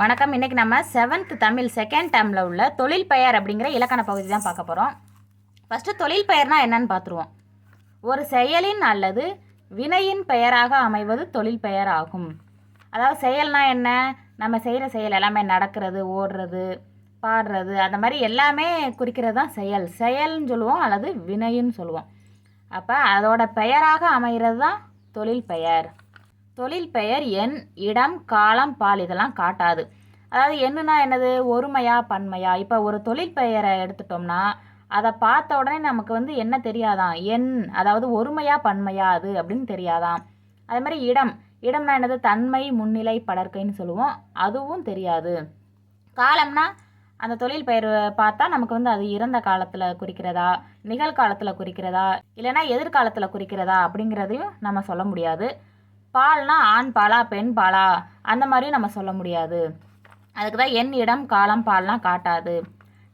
வணக்கம். இன்னைக்கு நம்ம செவன்த் தமிழ் செகண்ட் டேர்மில் உள்ள தொழில் பெயர் அப்படிங்கிற இலக்கண பகுதி தான் பார்க்க போகிறோம் ஃபஸ்ட்டு தொழில் பெயர்னா என்னன்னு பார்த்துருவோம். ஒரு செயலின் அல்லது வினையின் பெயராக அமைவது தொழில் பெயர் ஆகும். அதாவது செயல்னால் என்ன? நம்ம செய்கிற செயல் எல்லாமே நடக்கிறது ஓடுறது பாடுறது அந்த மாதிரி எல்லாமே குறிக்கிறது தான் செயல். செயல்னு சொல்லுவோம் அல்லது வினைன்னு சொல்லுவோம். அப்போ அதோட பெயராக அமைகிறது தான் தொழில் பெயர். தொழில் பெயர் எண் இடம் காலம் பால் இதெல்லாம் காட்டாது. அதாவது என்னன்னா என்னது? ஒருமையா பன்மையா? இப்போ ஒரு தொழில் பெயரை எடுத்துட்டோம்னா அதை பார்த்த உடனே நமக்கு வந்து என்ன தெரியாதான்? எண் அதாவது ஒருமையா பன்மையா அது அப்படின்னு தெரியாதாம் அதே மாதிரி இடம். இடம்னா என்னது? தன்மை முன்னிலை படர்க்கைன்னு சொல்லுவோம். அதுவும் தெரியாது. காலம்னா அந்த தொழில் பெயர் பார்த்தா நமக்கு வந்து அது இறந்த காலத்தில் குறிக்கிறதா? நிகழ்காலத்தில் குறிக்கிறதா? இல்லைன்னா எதிர்காலத்தில் குறிக்கிறதா? அப்படிங்கிறதையும் நம்ம சொல்ல முடியாது. பால்னா ஆண் பாலா பெண் பாலா? அந்த மாதிரியும் நம்ம சொல்ல முடியாது. அதுக்கு தான் என் இடம் காலம் பால்லாம் காட்டாது.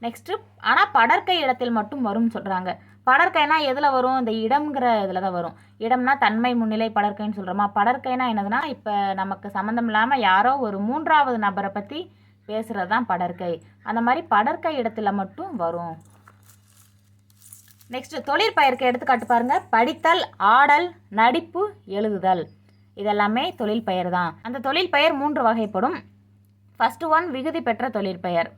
நெக்ஸ்ட்டு ஆனால் படற்கை இடத்தில் மட்டும் வரும்னு சொல்கிறாங்க படற்கைனா எதில் வரும்? இந்த இடம்ங்கிற இதில் தான் வரும். இடம்னா தன்மை முன்னிலை படற்கைன்னு சொல்கிறோமா படற்கைனா என்னதுன்னா இப்போ நமக்கு சம்மந்தம் இல்லாமல் யாரோ ஒரு மூன்றாவது நபரை பற்றி பேசுகிறது தான் படற்கை. அந்த மாதிரி படற்கை இடத்துல மட்டும் வரும். நெக்ஸ்ட் தொழிற்பெயருக்கு எடுத்துக்காட்டு பாருங்கள் படித்தல் ஆடல் நடிப்பு எழுதுதல். இதெல்லாமே தொழில் பெயர் தான். அந்த தொழில் பெயர் மூன்று வகைப்படும். ஃபர்ஸ்ட் ஒன் விகுதி பெற்ற தொழிற்பெயர்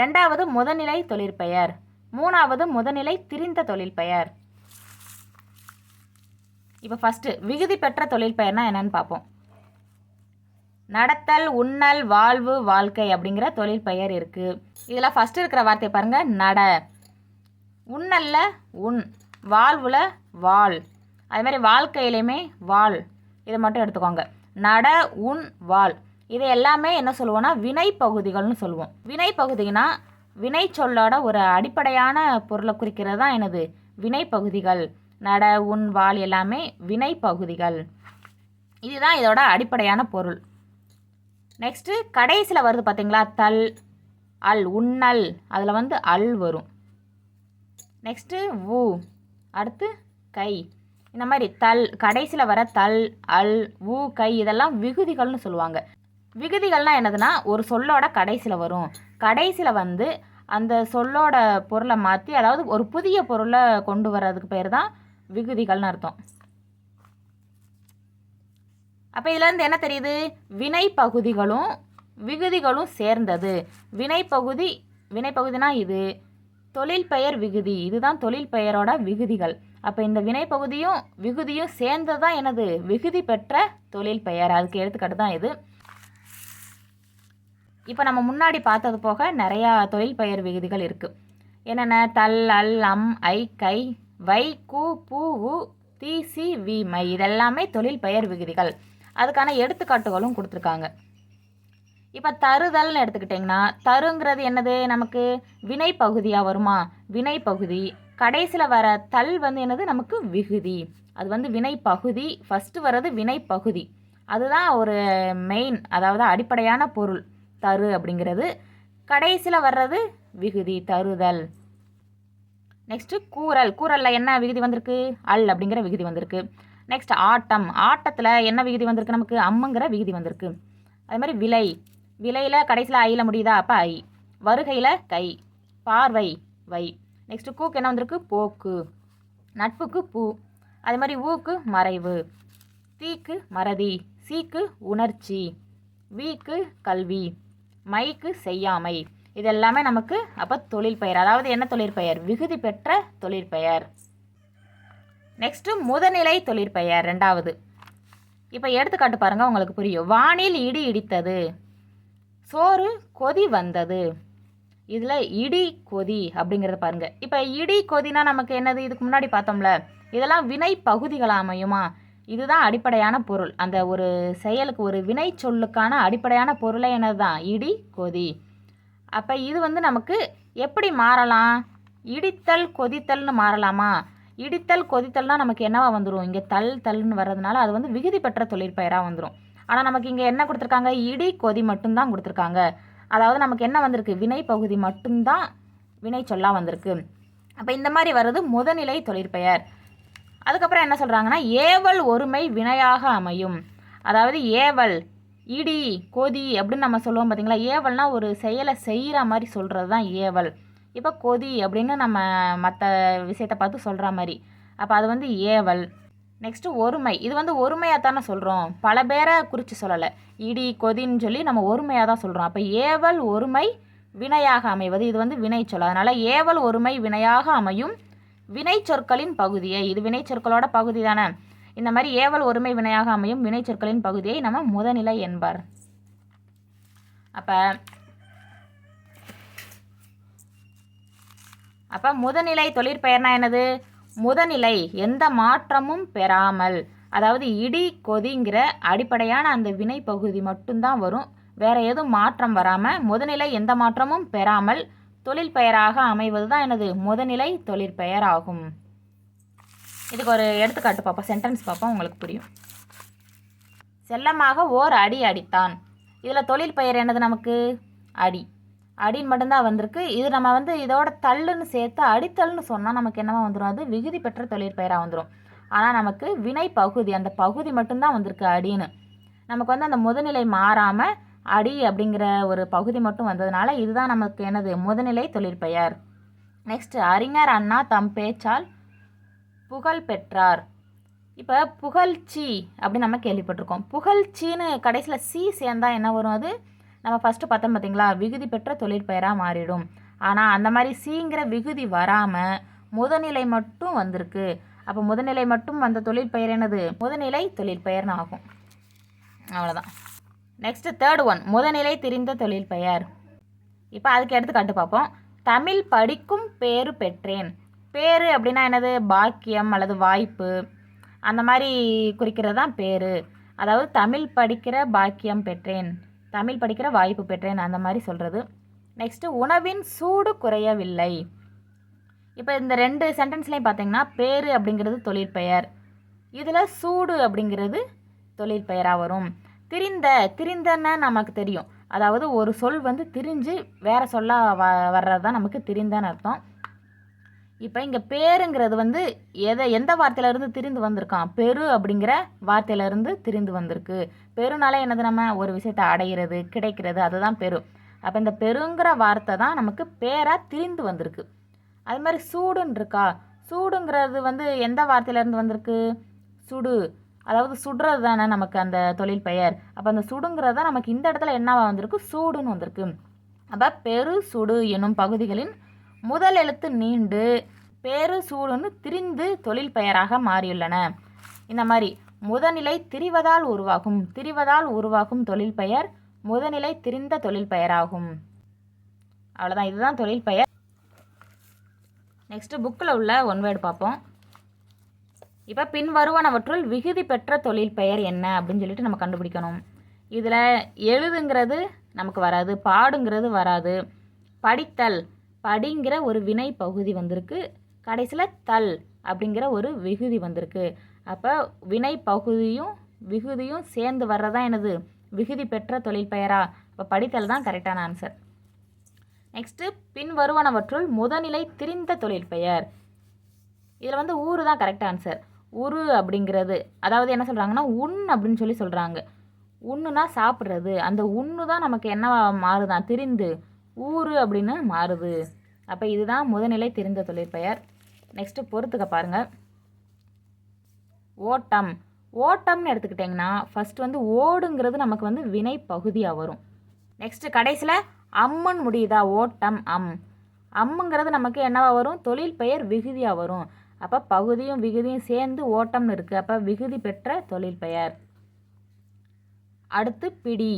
ரெண்டாவது முதநிலை தொழிற்பெயர் மூணாவது முதநிலை திரிந்த தொழிற்பெயர் இப்போ ஃபஸ்ட்டு விகுதி பெற்ற தொழிற்பெயர்னா என்னன்னு பார்ப்போம். நடத்தல் உண்ணல் வாழ்வு வாழ்க்கை அப்படிங்கிற தொழில் பெயர் இருக்குது இதில் ஃபஸ்ட்டு இருக்கிற வார்த்தையை பாருங்கள் நட. உண்ணல்ல உண் வாழ்வுல வாழ். அது மாதிரி வாழ்க்கையிலையுமே வாழ். இதை மட்டும் எடுத்துக்கோங்க. நட உண் வால் இது எல்லாமே என்ன சொல்லுவோம்னா வினை பகுதிகள்னு சொல்லுவோம். வினை பகுதினா வினை சொல்லோட ஒரு அடிப்படையான பொருளை குறிக்கிறது தான் எனது வினை பகுதிகள். நட உண் வால் எல்லாமே வினை பகுதிகள். இதுதான் இதோட அடிப்படையான பொருள். நெக்ஸ்ட்டு கடைசியில் வருது பார்த்தீங்களா தல் அல் உண்ணல் அதில் வந்து அல் வரும். நெக்ஸ்ட்டு ஊ அடுத்து கை. இந்த மாதிரி தல் கடைசியில் வர தல் அல் ஊ கை இதெல்லாம் விகுதிகள்னு சொல்லுவாங்க. விகுதிகள்னால் என்னதுன்னா ஒரு சொல்லோட கடைசியில் வரும். கடைசியில் வந்து அந்த சொல்லோட பொருளை மாற்றி அதாவது ஒரு புதிய பொருளை கொண்டு வர்றதுக்கு பேர் தான் விகுதிகள்னு அர்த்தம். அப்போ இதுலேருந்து என்ன தெரியுது? வினை பகுதிகளும் விகுதிகளும் சேர்ந்தது. வினை பகுதி வினை பகுதினா இது. தொழில் பெயர் விகுதி. இதுதான் தொழில் பெயரோட விகுதிகள். அப்போ இந்த வினை பகுதியும் விகுதியும் சேர்ந்தது தான் எனது விகுதி பெற்ற தொழில் பெயர். அதுக்கு எடுத்துக்காட்டு தான் இது. இப்போ நம்ம முன்னாடி பார்த்தது போக நிறையா தொழில் பெயர் விகுதிகள் இருக்குது என்னென்ன? தல் அல் அம் ஐ கை வை கு பூ உ தி சி வி மை. இதெல்லாமே தொழில் பெயர் விகுதிகள். அதுக்கான எடுத்துக்காட்டுகளும் கொடுத்துருக்காங்க. இப்போ தருதல்னு எடுத்துக்கிட்டிங்கன்னா தருங்கிறது என்னது? நமக்கு வினை பகுதியாக வருமா? வினை பகுதி கடைசியில் வர தல் வந்து என்னது? நமக்கு விகுதி. அது வந்து வினை பகுதி ஃபஸ்ட்டு வர்றது வினை பகுதி அதுதான் ஒரு மெயின் அதாவது அடிப்படையான பொருள். தரு அப்படிங்கிறது. கடைசியில் வர்றது விகுதி தருதல். நெக்ஸ்ட்டு கூறல். கூறலில் என்ன விகுதி வந்திருக்கு? அல் அப்படிங்கிற விகுதி வந்திருக்கு. நெக்ஸ்ட் ஆட்டம். ஆட்டத்தில் என்ன விகுதி வந்திருக்கு? நமக்கு அம்முங்கிற விகுதி வந்திருக்கு. அதே மாதிரி விலை. விலையில் கடைசியில் ஐயில் முடியுதா? அப்போ ஐ. வருகையில் கை. பார்வை வை. நெக்ஸ்ட்டு கூக்கு என்ன வந்திருக்கு? போக்கு. நட்புக்கு பூ. அதே மாதிரி ஊக்கு மறைவு. தீக்கு மறதி. சீக்கு உணர்ச்சி. வீக்கு கல்வி. மைக்கு செய்யாமை. இது எல்லாமே நமக்கு அப்போ தொழில் பெயர். அதாவது என்ன தொழிற்பெயர் விகுதி பெற்ற தொழிற்பெயர் நெக்ஸ்ட்டு முதநிலை தொழிற்பெயர் ரெண்டாவது. இப்போ எடுத்துக்காட்டு பாருங்கள் உங்களுக்கு புரியும். வானில் இடி இடித்தது. சோறு கொதி வந்தது. இதில் இடி கொதி அப்படிங்கிறத பாருங்க. இப்போ இடி கொதினா நமக்கு என்னது? இதுக்கு முன்னாடி பார்த்தோம்ல இதெல்லாம் வினை பகுதிகள் அமையுமா? இதுதான் அடிப்படையான பொருள். அந்த ஒரு செயலுக்கு ஒரு வினை சொல்லுக்கான அடிப்படையான பொருளே என்னது தான் இடி கொதி. அப்போ இது வந்து நமக்கு எப்படி மாறலாம்? இடித்தல் கொதித்தல்னு மாறலாமா? இடித்தல் கொதித்தல்னால் நமக்கு என்னவா வந்துடும் இங்கே தல் தல்னு வர்றதுனால அது வந்து விகுதி பெற்ற தொழிற்பெயராக வந்துடும் ஆனால் நமக்கு இங்கே என்ன கொடுத்துருக்காங்க? இடி கொதி மட்டும்தான் கொடுத்துருக்காங்க. அதாவது நமக்கு என்ன வந்திருக்கு? வினை பகுதி மட்டும்தான் வினை சொல்லா வந்திருக்கு. அப்போ இந்த மாதிரி வர்றது முதநிலை தொழிற்பெயர். அதுக்கப்புறம் என்ன சொல்கிறாங்கன்னா ஏவல் ஒருமை வினையாக அமையும். அதாவது ஏவல் இடி கொதி அப்படின்னு நம்ம சொல்லுவோம் பார்த்தீங்களா ஏவல்னா ஒரு செயலை செய்கிற மாதிரி சொல்கிறது தான் ஏவல். இப்போ கொதி அப்படின்னு நம்ம மற்ற விஷயத்தை பார்த்து சொல்கிற மாதிரி. அப்போ அது வந்து ஏவல். நெக்ஸ்ட்டு ஒருமை. இது வந்து ஒருமையாக தானே சொல்கிறோம் பல பேரை குறித்து சொல்லலை. இடி கொதின்னு சொல்லி நம்ம ஒருமையாக தான் சொல்கிறோம் அப்போ ஏவல் ஒருமை வினையாக அமைவது. இது வந்து வினை சொல். அதனால் ஏவல் ஒருமை வினையாக அமையும் வினை சொற்களின் பகுதியை. இது வினை சொற்களோட பகுதி தானே. இந்த மாதிரி ஏவல் ஒருமை வினையாக அமையும் வினை சொற்களின் பகுதியை நம்ம முதநிலை என்பார். அப்போ அப்போ முதநிலை தொழிற்பெயர்னா என்னது? முதநிலை எந்த மாற்றமும் பெறாமல் அதாவது இடி கொதிங்கிற அடிப்படையான அந்த வினை பகுதி மட்டும்தான் வரும். வேற எதுவும் மாற்றம் வராமல் முதநிலை எந்த மாற்றமும் பெறாமல் தொழில் பெயராக அமைவது தான் எனது முதநிலை தொழிற்பெயர் ஆகும். இதுக்கு ஒரு எடுத்துக்காட்டு பார்ப்போம். சென்டென்ஸ் பார்ப்போம். உங்களுக்கு புரியும். செல்லமாக ஓர் அடி அடித்தான். இதில் தொழில் பெயர் என்னது நமக்கு? அடி. அடின்னு மட்டும்தான் வந்திருக்கு. இது நம்ம வந்து இதோட தள்ளுன்னு சேர்த்து அடித்தல்னு சொன்னால் நமக்கு என்னவா வந்துடும் அது விகுதி பெற்ற தொழிற்பெயராக வந்துடும் ஆனால் நமக்கு வினை பகுதி அந்த பகுதி மட்டும்தான் வந்திருக்கு அடின்னு. நமக்கு வந்து அந்த முதுநிலை மாறாமல் அடி அப்படிங்கிற ஒரு பகுதி மட்டும் வந்ததுனால இதுதான் நமக்கு என்னது? முதுநிலை தொழிற்பெயர் நெக்ஸ்ட் அறிஞர் அண்ணா தம் பேச்சால் புகழ் பெற்றார். இப்போ புகழ்ச்சி அப்படின்னு நம்ம கேள்விப்பட்டிருக்கோம். புகழ்ச்சின்னு கடைசியில் சி சேர்ந்தால் என்ன வரும் அது? நம்ம ஃபஸ்ட்டு பார்த்தோம் பார்த்தீங்களா? விகுதி பெற்ற தொழிற்பெயராக மாறிடும். ஆனால் அந்த மாதிரி சீங்கிற விகுதி வராமல் முதநிலை மட்டும் வந்திருக்கு. அப்போ முதநிலை மட்டும் வந்த தொழிற்பெயர் என்னது? முதநிலை தொழிற்பெயர்னு ஆகும். அவ்வளோதான் நெக்ஸ்ட்டு தேர்ட் ஒன் முதநிலை தெரிந்த தொழிற்பெயர். இப்போ அதுக்கு எடுத்துக்காட்டு பார்ப்போம். தமிழ் படிக்கும் பேரு பெற்றேன். பேரு அப்படின்னா என்னது? பாக்கியம் அல்லது வாய்ப்பு. அந்த மாதிரி குறிக்கிறது தான் பேரு அதாவது தமிழ் படிக்கிற பாக்கியம் பெற்றேன். தமிழ் படிக்கிற வாய்ப்பு பெற்றேன் அந்த மாதிரி சொல்கிறது நெக்ஸ்ட்டு உணவின் சூடு குறையவில்லை. இப்போ இந்த ரெண்டு சென்டென்ஸ்லையும் பார்த்தீங்கன்னா பேர் அப்படிங்கிறது தொழிற்பெயர். இதில் சூடு அப்படிங்கிறது தொழிற்பெயராக வரும். திரிந்த திரிந்தன்னா நமக்கு தெரியும். அதாவது ஒரு சொல் வந்து திரிஞ்சு வேறு சொல்லாக வ வர்றது தான் நமக்கு திரிந்தன்னு அர்த்தம். இப்போ இங்கே பேருங்கிறது வந்து எதை எந்த வார்த்தையிலேருந்து திரிந்து வந்திருக்கான்? பெரு அப்படிங்கிற வார்த்தையிலேருந்து திரிந்து வந்திருக்கு. பெருனாலே என்னது நம்ம? ஒரு விஷயத்தை அடையிறது கிடைக்கிறது அதுதான் பெரு. அப்போ இந்த பெருங்கிற வார்த்தை தான் நமக்கு பேராக திரிந்து வந்திருக்கு. அது மாதிரி சூடுன்னு இருக்கா? சூடுங்கிறது வந்து எந்த வார்த்தையிலேருந்து வந்திருக்கு? சுடு. அதாவது சுடுறது தானே நமக்கு அந்த தொழில் பெயர். அப்போ அந்த சுடுங்கிறது தான் நமக்கு இந்த இடத்துல என்னவா வந்திருக்கு? சூடுன்னு வந்திருக்கு. அப்போ பெரு சுடு என்னும் பகுதிகளின் முதல் எழுத்து நீண்டு பேரு சூடுன்னு திரிந்து தொழில் பெயராக மாறியுள்ளன. இந்த மாதிரி முதநிலை திரிவதால் உருவாகும் திரிவதால் உருவாகும் தொழில் பெயர் முதநிலை திரிந்த தொழில் பெயராகும். அவ்வளோதான் இதுதான் தொழில் பெயர். நெக்ஸ்ட்டு புக்கில் உள்ள ஒன்வேர்டு பார்ப்போம். இப்போ பின்வருவனவற்றுள் விகுதி பெற்ற தொழில் பெயர் என்ன அப்படின்னு சொல்லிட்டு நம்ம கண்டுபிடிக்கணும். இதில் எழுதுங்கிறது நமக்கு வராது பாடுங்கிறது வராது. படித்தல் படிங்கிற ஒரு வினை பகுதி வந்திருக்கு. கடைசியில் தல் அப்படிங்கிற ஒரு விகுதி வந்திருக்கு. அப்போ வினை பகுதியும் விகுதியும் சேர்ந்து வர்றதா எனது விகுதி பெற்ற தொழில் பெயரா? அப்போ படித்தல் தான் கரெக்டான ஆன்சர் நெக்ஸ்ட்டு பின் வருவனவற்றுள் முதநிலை திரிந்த தொழில் பெயர். இதில் வந்து ஊரு தான் கரெக்ட் ஆன்சர் உரு அப்படிங்கிறது அதாவது என்ன சொல்கிறாங்கன்னா உண் அப்படின்னு சொல்லி சொல்கிறாங்க உண்ணுனா சாப்பிட்றது. அந்த உண்ணு தான் நமக்கு என்னவா மாறுதான்? திரிந்து. ஊரு அப்படின்னு மாறுது. அப்போ இதுதான் முதநிலை தெரிந்த தொழிற்பெயர். நெக்ஸ்ட்டு பொறுத்துக்க பாருங்கள் ஓட்டம். ஓட்டம்னு எடுத்துக்கிட்டிங்கன்னா ஃபஸ்ட்டு வந்து ஓடுங்கிறது நமக்கு வந்து வினை பகுதியாக வரும். நெக்ஸ்ட்டு கடைசியில் அம்முன்னு முடியுதா? ஓட்டம் அம். அம்முங்கிறது நமக்கு என்னவாக வரும்? தொழில் பெயர் விகுதியாக வரும். அப்போ பகுதியும் விகுதியும் சேர்ந்து ஓட்டம்னு இருக்குது அப்போ விகுதி பெற்ற தொழில் பெயர் அடுத்து பிடி.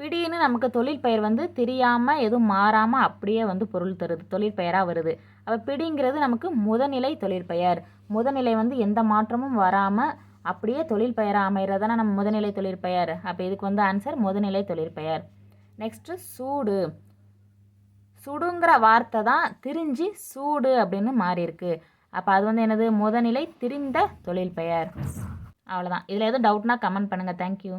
பிடின்னு நமக்கு தொழில் பெயர் வந்து தெரியாமல் எதுவும் மாறாமல் அப்படியே வந்து பொருள் தருது தொழில் பெயராக வருது. அப்போ பிடிங்கிறது நமக்கு முதநிலை தொழிற்பெயர் முதநிலை வந்து எந்த மாற்றமும் வராமல் அப்படியே தொழில் பெயராக அமைகிறதான நம்ம முதநிலை தொழிற்பெயர் அப்போ இதுக்கு வந்து ஆன்சர் முதநிலை தொழிற்பெயர் நெக்ஸ்ட்டு சூடு. சுடுங்கிற வார்த்தை தான் திரிஞ்சு சூடு அப்படின்னு மாறியிருக்கு. அப்போ அது வந்து என்னது? முதநிலை திரிந்த தொழில் பெயர். அவ்வளோதான் இதில் எதுவும் டவுட்னா கமெண்ட் பண்ணுங்கள் தேங்க்யூ